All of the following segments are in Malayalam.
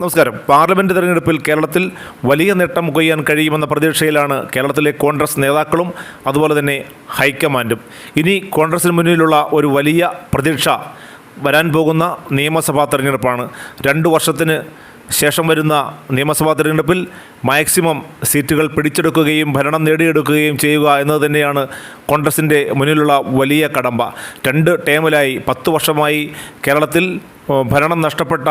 നമസ്കാരം. പാർലമെന്റ് തെരഞ്ഞെടുപ്പിൽ കേരളത്തിൽ വലിയ നേട്ടം കൊയ്യാൻ കഴിയുമെന്ന പ്രതീക്ഷയിലാണ് കേരളത്തിലെ കോൺഗ്രസ് നേതാക്കളും അതുപോലെ തന്നെ ഹൈക്കമാൻഡും. ഇനി കോൺഗ്രസിന് മുന്നിലുള്ള ഒരു വലിയ പ്രതീക്ഷ വരാൻ പോകുന്ന നിയമസഭാ തെരഞ്ഞെടുപ്പാണ്. രണ്ട് വർഷത്തിന് ശേഷം വരുന്ന നിയമസഭാ തെരഞ്ഞെടുപ്പിൽ മാക്സിമം സീറ്റുകൾ പിടിച്ചെടുക്കുകയും ഭരണം നേടിയെടുക്കുകയും ചെയ്യുക എന്നത് തന്നെയാണ് കോൺഗ്രസിന്റെ മുന്നിലുള്ള വലിയ കടമ്പ. രണ്ട് ടേമിലായി പത്ത് വർഷമായി കേരളത്തിൽ ഭരണം നഷ്ടപ്പെട്ട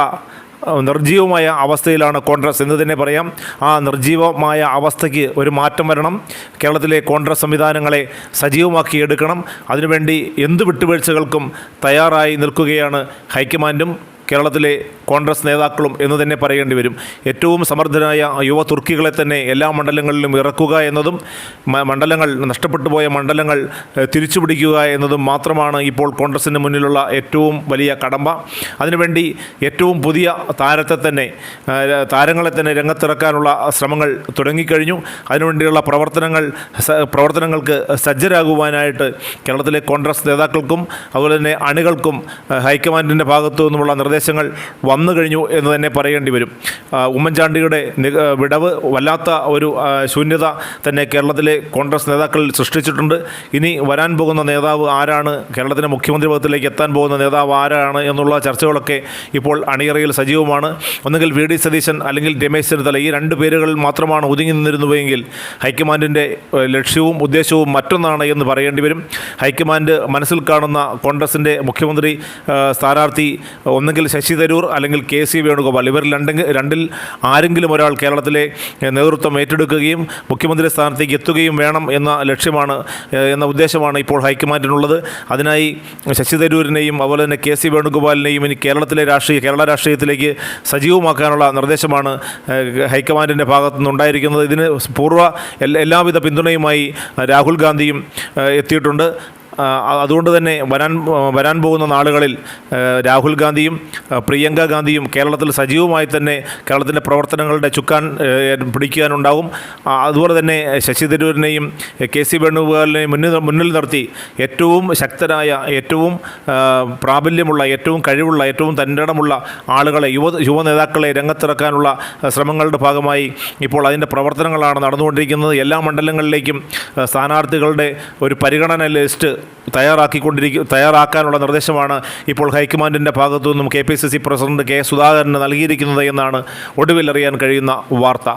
നിർജീവമായ അവസ്ഥയിലാണ് കോൺഗ്രസ്. എന്ന് തന്നെ പറയാം. ആ നിർജീവമായ അവസ്ഥയ്ക്ക് ഒരു മാറ്റം വരണം. കേരളത്തിലെ കോൺഗ്രസ് സംവിധാനങ്ങളെ സജീവമാക്കി എടുക്കണം. അതിനുവേണ്ടി എന്ത് വിട്ടുവീഴ്ചകൾക്കും തയ്യാറായി നിൽക്കുകയാണ് ഹൈക്കമാൻഡും. കേരളത്തിലെ കോൺഗ്രസ് നേതാക്കളും എന്ന് തന്നെ പറയേണ്ടി വരും. ഏറ്റവും സമർത്ഥനായ യുവ തുർക്കികളെ തന്നെ എല്ലാ മണ്ഡലങ്ങളിലും ഇറക്കുക എന്നതും മണ്ഡലങ്ങൾ നഷ്ടപ്പെട്ടു പോയ മണ്ഡലങ്ങൾ തിരിച്ചുപിടിക്കുക തിരിച്ചു പിടിക്കുക എന്നതും മാത്രമാണ് ഇപ്പോൾ കോൺഗ്രസിന് മുന്നിലുള്ള ഏറ്റവും വലിയ കടമ്പ. അതിനുവേണ്ടി ഏറ്റവും പുതിയ താരത്തെ തന്നെ താരങ്ങളെ തന്നെ രംഗത്തിറക്കാനുള്ള ശ്രമങ്ങൾ തുടങ്ങിക്കഴിഞ്ഞു. അതിനുവേണ്ടിയുള്ള പ്രവർത്തനങ്ങൾ പ്രവർത്തനങ്ങൾക്ക് സജ്ജരാകുവാനായിട്ട് കേരളത്തിലെ കോൺഗ്രസ് നേതാക്കൾക്കും അതുപോലെ തന്നെ അണികൾക്കും ഹൈക്കമാൻഡിന്റെ ഭാഗത്തു നിന്നുമുള്ള നിർദ്ദേശങ്ങൾ വന്നു കഴിഞ്ഞു എന്ന് തന്നെ പറയേണ്ടി വരും. ഉമ്മൻചാണ്ടിയുടെ വിടവ് വല്ലാത്ത ഒരു ശൂന്യത തന്നെ കേരളത്തിലെ കോൺഗ്രസ് നേതാക്കളിൽ സൃഷ്ടിച്ചിട്ടുണ്ട്. ഇനി വരാൻ പോകുന്ന നേതാവ് ആരാണ്? കേരളത്തിന്റെ മുഖ്യമന്ത്രി പദത്തിലേക്ക് എത്താൻ പോകുന്ന നേതാവ് ആരാണ് എന്നുള്ള ചർച്ചകളൊക്കെ ഇപ്പോൾ അണിയറയിൽ സജീവമാണ്. ഒന്നുകിൽ വി. ഡി. സതീശൻ അല്ലെങ്കിൽ രമേശ് ചെന്നിത്തല ഈ രണ്ട് പേരുകൾ മാത്രമാണ് ഒതുങ്ങി നിന്നിരുന്നുവെങ്കിൽ ഹൈക്കമാൻഡിന്റെ ലക്ഷ്യവും ഉദ്ദേശവും മറ്റൊന്നാണ് എന്ന് പറയേണ്ടി വരും. ഹൈക്കമാൻഡ് മനസ്സിൽ കാണുന്ന കോൺഗ്രസിന്റെ മുഖ്യമന്ത്രി സ്ഥാനാർത്ഥി ഒന്നുകിൽ ശശി തരൂർ അല്ലെങ്കിൽ കെ സി വേണുഗോപാൽ ഇവർ രണ്ടെങ്കിൽ രണ്ടിൽ ആരെങ്കിലും ഒരാൾ കേരളത്തിലെ നേതൃത്വം ഏറ്റെടുക്കുകയും മുഖ്യമന്ത്രി സ്ഥാനത്തേക്ക് എത്തുകയും വേണം എന്ന ലക്ഷ്യമാണ് എന്ന ഉദ്ദേശമാണ് ഇപ്പോൾ ഹൈക്കമാൻഡിനുള്ളത്. അതിനായി ശശി തരൂരിനെയും അതുപോലെ തന്നെ കെ സി വേണുഗോപാലിനെയും ഇനി കേരളത്തിലെ രാഷ്ട്രീയ കേരള രാഷ്ട്രീയത്തിലേക്ക് സജീവമാക്കാനുള്ള നിർദ്ദേശമാണ് ഹൈക്കമാൻഡിന്റെ ഭാഗത്തു നിന്നുണ്ടായിരിക്കുന്നത് ഇതിന് പൂർവ എല്ലാവിധ പിന്തുണയുമായി രാഹുൽ ഗാന്ധിയും എത്തിയിട്ടുണ്ട്. അതുകൊണ്ട് തന്നെ വരാൻ വരാൻ പോകുന്ന നാളുകളിൽ രാഹുൽ ഗാന്ധിയും പ്രിയങ്ക ഗാന്ധിയും കേരളത്തിൽ സജീവമായി തന്നെ കേരളത്തിന്റെ പ്രവർത്തനങ്ങളുടെ ചുക്കാൻ പിടിക്കാനുണ്ടാവും. അതുപോലെ തന്നെ ശശി തരൂരിനെയും കെ സി വേണുഗോപാലിനെയും മുന്നിൽ മുന്നിൽ നിർത്തി ഏറ്റവും ശക്തരായ ഏറ്റവും പ്രാബല്യമുള്ള ഏറ്റവും കഴിവുള്ള ഏറ്റവും തന്നിടമുള്ള ആളുകളെ യുവ യുവ നേതാക്കളെ രംഗത്തിറക്കാനുള്ള ശ്രമങ്ങളുടെ ഭാഗമായി ഇപ്പോൾ അതിന്റെ പ്രവർത്തനങ്ങളാണ് നടന്നുകൊണ്ടിരിക്കുന്നത്. എല്ലാ മണ്ഡലങ്ങളിലേക്കും സ്ഥാനാർത്ഥികളുടെ ഒരു പരിഗണന ലിസ്റ്റ് തയ്യാറാക്കിക്കൊണ്ടിരിക്കും തയ്യാറാക്കാനുള്ള നിർദ്ദേശമാണ് ഇപ്പോൾ ഹൈക്കമാൻഡിന്റെ ഭാഗത്തു നിന്നും K P C C president K സുധാകരന് നൽകിയിരിക്കുന്നത് എന്നാണ് ഒടുവിൽ അറിയാൻ കഴിയുന്ന വാർത്ത.